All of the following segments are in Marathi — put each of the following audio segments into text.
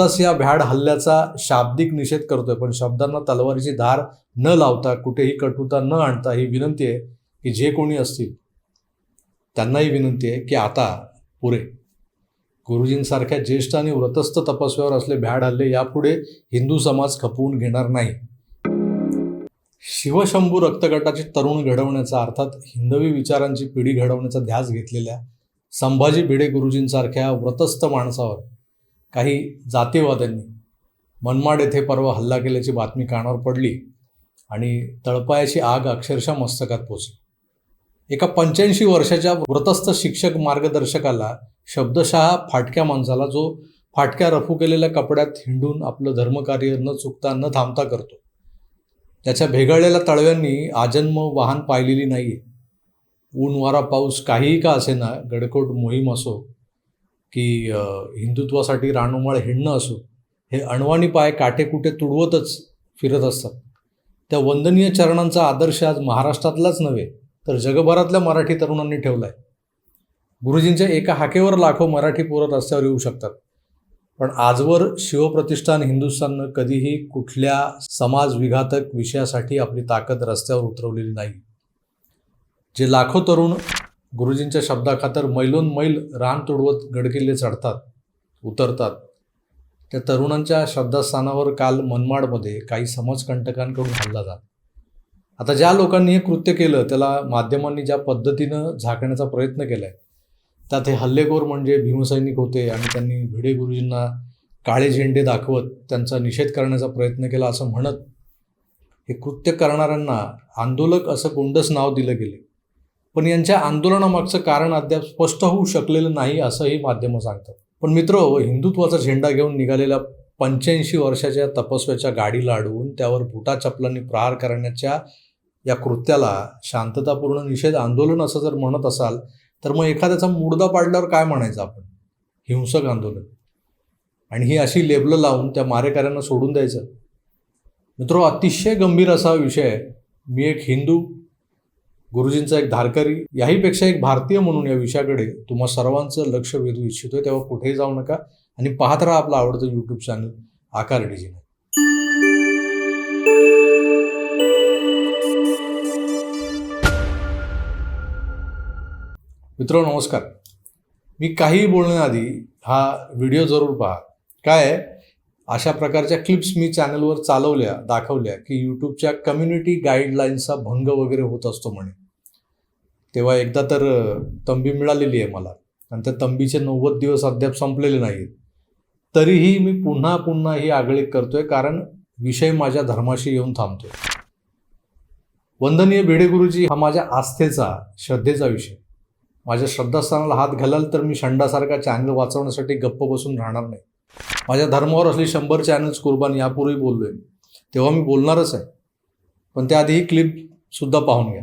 नुकताच या भ्याड हल्ल्याचा शाब्दिक निषेध करतोय पण शब्दांना तलवारीची धार न लावता कुठेही कटुता न आणता ही विनंती आहे की जे कोणी असतील त्यांनाही विनंती आहे की आता पुरे गुरुजींसारख्या ज्येष्ठ आणि व्रतस्थ तपस्व्यावर असले भ्याड हल्ले यापुढे हिंदू समाज खपवून घेणार नाही. शिवशंभू रक्तगटाची तरुण घडवण्याचा अर्थात हिंदवी विचारांची पिढी घडवण्याचा ध्यास घेतलेल्या संभाजी भिडे गुरुजींसारख्या व्रतस्थ माणसावर काही जातीवाद्यांनी मनमाड येथे परवा हल्ला केल्याची बातमी कानावर पडली आणि तळपायाची आग अक्षरशः मस्तकात पोचली. एका पंच्याऐंशी वर्षाच्या व्रतस्थ शिक्षक मार्गदर्शकाला शब्दशः फाटक्या माणसाला जो फाटक्या रफू केलेल्या कपड्यात हिंडून आपलं धर्मकार्य न चुकता न थांबता करतो. त्याच्या भेगाळलेल्या तळव्यांनी आजन्म वाहन पाहिलेली नाही आहे ऊन वारा पाऊस काहीही का असेना गडकोट मोहीम असो की हिंदुत्वासाठी रानोमाळ हिंडणं असो हे अणवाणी पाय काटेकुटे तुडवतच फिरत असतात. त्या वंदनीय चरणांचा आदर्श आज महाराष्ट्रातलाच नव्हे तर जगभरातल्या मराठी तरुणांनी ठेवला आहे गुरुजींच्या एका हाकेवर लाखो मराठी पोरं रस्त्यावर येऊ शकतात. पण आजवर शिवप्रतिष्ठान हिंदुस्थाननं कधीही कुठल्या समाज विघातक विषयासाठी आपली ताकद रस्त्यावर उतरवलेली नाही. जे लाखो तरुण गुरुजींच्या शब्दाखातर मैलोन मैल रान तुडवत गडकिल्ले चढतात उतरतात. त्या तरुणांच्या शब्दास्थानावर काल मनमाडमध्ये काही समाजकंटकांकडून हल्ला झाला. आता ज्या लोकांनी हे कृत्य केलं त्याला माध्यमांनी ज्या पद्धतीनं झाकण्याचा प्रयत्न केलाय त्यात हे हल्लेखोर म्हणजे भीमसैनिक होते आणि त्यांनी भिडे गुरुजींना काळे झेंडे दाखवत त्यांचा निषेध करण्याचा प्रयत्न केला असं म्हणत हे कृत्य करणाऱ्यांना आंदोलक असं कोणतंच नाव दिलं गेले. पण यांच्या आंदोलनामागचं कारण अद्याप स्पष्ट होऊ शकलेलं नाही असंही माध्यमं सांगतात. पण मित्र हिंदुत्वाचा झेंडा घेऊन निघालेल्या पंच्याऐंशी वर्षाच्या तपस्व्याच्या गाडीला अडवून त्यावर बुटा चपलांनी प्रहार करण्याच्या या कृत्याला शांततापूर्ण निषेध आंदोलन असं जर म्हणत असाल तर मग एखाद्याचा मुडदा पाडल्यावर काय म्हणायचं आपण? हिंसक आंदोलन. आणि ही अशी लेबलं लावून त्या मारेकऱ्यांना सोडून द्यायचं. मित्रो अतिशय गंभीर असा विषय मी एक हिंदू गुरुजींचा एक धारकरी याहीपेक्षा एक भारतीय म्हणून या विषयाकडे तुम्हा सर्वांचं लक्ष वेधू इच्छितोय तेव्हा कुठेही जाऊ नका आणि पाहत राहा आपलं आवडतं यूट्यूब चॅनल आकार डिजिनल मित्र नमस्कार. मी काही बोलण्याआधी हा व्हिडिओ जरूर पहा. काय अशा प्रकारच्या क्लिप्स मी चॅनलवर चालवल्या दाखवल्या की यूट्यूबच्या कम्युनिटी गाईडलाईन्सचा भंग वगैरे होत असतो म्हणे. तेव्हा एकदा तर तंबी मिळालेली आहे मला. आणि त्या तंबीचे नव्वद दिवस अद्याप संपलेले नाहीत. तरीही मी पुन्हा पुन्हा ही आगळीक करतोय कारण विषय माझ्या धर्माशी येऊन थांबतोय. वंदनीय भिडे गुरुजी हा माझ्या आस्थेचा श्रद्धेचा विषय. माझ्या श्रद्धास्थानाला हात घालाल तर मी शंडासारखा चॅनल वाचवण्यासाठी गप्प बसून राहणार नाही. माझ्या धर्मावर असली शंभर चॅनल्स कुर्बान यापूर्वी बोललोय तेव्हा मी बोलणारच आहे. पण त्याआधी ही क्लिप सुद्धा पाहून घ्या.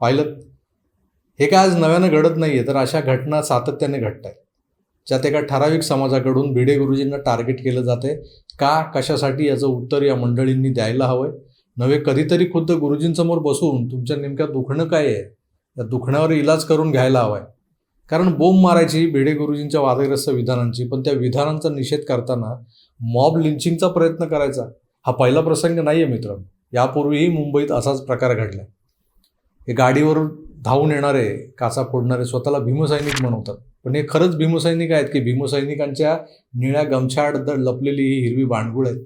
पाहिलं हे काय आज नव्यानं घडत नाही आहे तर अशा घटना सातत्याने घडत आहेत ज्यात एका ठराविक समाजाकडून भिडे गुरुजींना टार्गेट केलं जाते का कशासाठी याचं उत्तर या मंडळींनी द्यायला हवं आहे नव्हे कधीतरी खुद्द गुरुजींसमोर बसून तुमच्या नेमक्या दुखणं काय आहे? या दुखण्यावर इलाज करून घ्यायला हवा आहे कारण बोंब मारायची भिडे गुरुजींच्या वादग्रस्त विधानांची पण त्या विधानांचा निषेध करताना मॉब लिंचिंगचा प्रयत्न करायचा. हा पहिला प्रसंग नाही आहे मित्रांनो. यापूर्वीही मुंबईत असाच प्रकार घडला हे गाडीवरून धावून येणारे काचा फोडणारे स्वतःला भीमसैनिक म्हणवतात पण हे खरंच भीमसैनिक आहेत की भीमसैनिकांच्या निळ्या गमछाड लपलेली ही हिरवी बांडगुळ आहेत?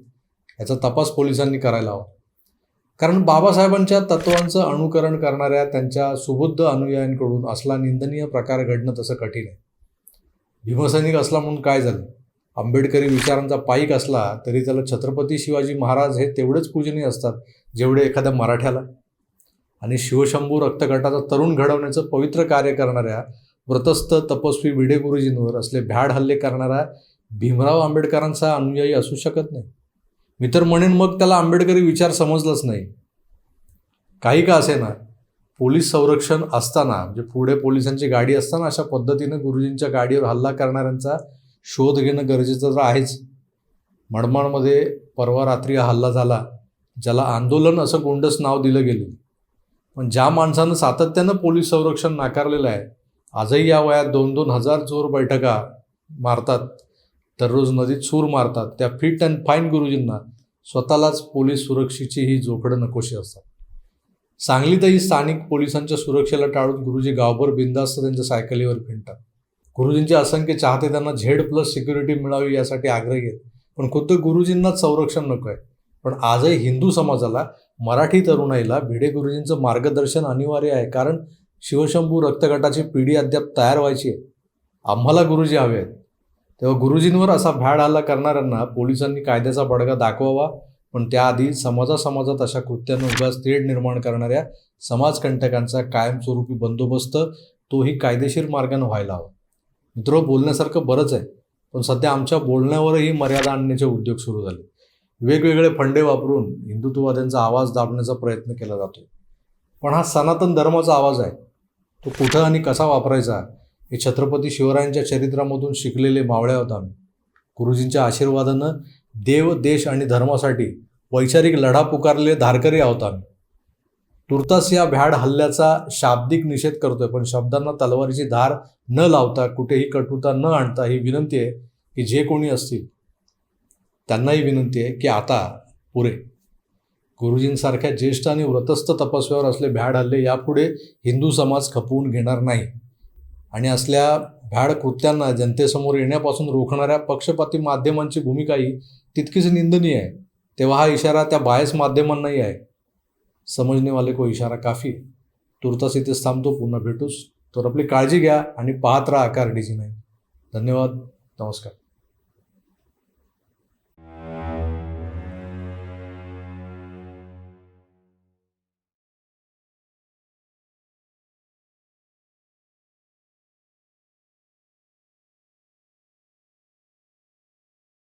याचा तपास पोलिसांनी करायला हवा. कारण बाबासाहेबांच्या तत्वांचं अनुकरण करणाऱ्या त्यांच्या सुबुद्ध अनुयायांकडून असला निंदनीय प्रकार घडणं तसं कठीण आहे. भीमसैनिक असला म्हणून काय झालं? आंबेडकरी विचारांचा पाईक असला तरी त्याला छत्रपती शिवाजी महाराज हे तेवढेच पूजनीय असतात जेवढे एखाद्या मराठ्याला. आणि शिवशंभू रक्तगटाचा तरुण घडवण्याचं पवित्र कार्य करणाऱ्या व्रतस्थ तपस्वी भिडे गुरुजींवर असले भ्याड हल्ले करणारा भीमराव आंबेडकरांचा अनुयायी असू शकत नाही. मी तर म्हणेन मग त्याला आंबेडकरी विचार समजलाच नाही. काही का असे ना पोलीस संरक्षण असताना म्हणजे पुढे पोलिसांची गाडी असताना अशा पद्धतीनं गुरुजींच्या गाडीवर हल्ला करणाऱ्यांचा शोध घेणं गरजेचं तर आहेच. मडमाडमध्ये परवा रात्री हा हल्ला झाला ज्याला आंदोलन असं गोंडस नाव दिलं गेलं. पण ज्या माणसानं सातत्यानं पोलीस संरक्षण नाकारलेलं आहे आजही या वयात दोन दोन हजार चोर बैठका मारतात दररोज नदीत सूर मारतात त्या फिट अँड फाईन गुरुजींना स्वतःलाच पोलीस सुरक्षेची ही जोखडं नकोशी असतात. सांगलीतही स्थानिक पोलिसांच्या सुरक्षेला टाळून गुरुजी गावभर बिंदास्त त्यांच्या सायकलीवर फिरतात. गुरुजींचे असंख्य चाहते त्यांना झेड प्लस सिक्युरिटी मिळावी यासाठी आग्रही आहेत पण खुद्द गुरुजींनाच संरक्षण नको आहे पण आजही हिंदू समाजाला मराठी तरुणाईला भिडे गुरुजींचं मार्गदर्शन अनिवार्य आहे. कारण शिवशंभू रक्तगटाची पिढी अद्याप तयार व्हायची आहे. आम्हाला गुरुजी हवे आहेत. तेव्हा गुरुजींवर असा भ्याड हल्ला करणाऱ्यांना पोलिसांनी कायद्याचा बडगा दाखवावा. पण त्याआधी समाजासमाजात अशा कृत्यांना उगाच तेढ निर्माण करणाऱ्या समाजकंटकांचा कायमस्वरूपी बंदोबस्त तोही कायदेशीर मार्गाने व्हायला हवा. मित्र बोलण्यासारखं बरंच आहे. पण सध्या आमच्या बोलण्यावरही मर्यादा आणण्याचे उद्योग सुरू झाले. वेगवेगळे फंडे वापरून हिंदुत्ववाद्यांचा आवाज दाबण्याचा प्रयत्न केला जातो. पण हा सनातन धर्माचा आवाज आहे. तो कुठं आणि कसा वापरायचा हे छत्रपती शिवरायांच्या चरित्रामधून शिकलेले मावळे आहोत आम्ही. गुरुजींच्या आशीर्वादानं देव देश आणि धर्मासाठी वैचारिक लढा पुकारलेले धारकरी आहोत आम्ही. तुर्तास या भ्याड हल्ल्याचा शाब्दिक निषेध करतोय पण शब्दांना तलवारीची धार न लावता कुठेही कटुता न आणता ही विनंती आहे की जे कोणी असतील त्यांनाही विनंती आहे की आता पुरे गुरुजींसारख्या ज्येष्ठ आणि व्रतस्थ तपस्व्यावर असले भ्याड हल्ले यापुढे हिंदू समाज खपवून घेणार नाही. आणि असल्या भ्याड कृत्यांना जनतेसमोर येण्यापासून रोखणाऱ्या पक्षपाती माध्यमांची भूमिकाही तितकीच निंदनीय आहे. तेव्हा हा इशारा त्या बायस माध्यमांनाही आहे. समजणेवाले को इशारा काफी. तुर्तास इथेच थांबतो पुन्हा भेटूस. तर आपली काळजी घ्या आणि पाहत राहा आकार डीजी नाही धन्यवाद. नमस्कार.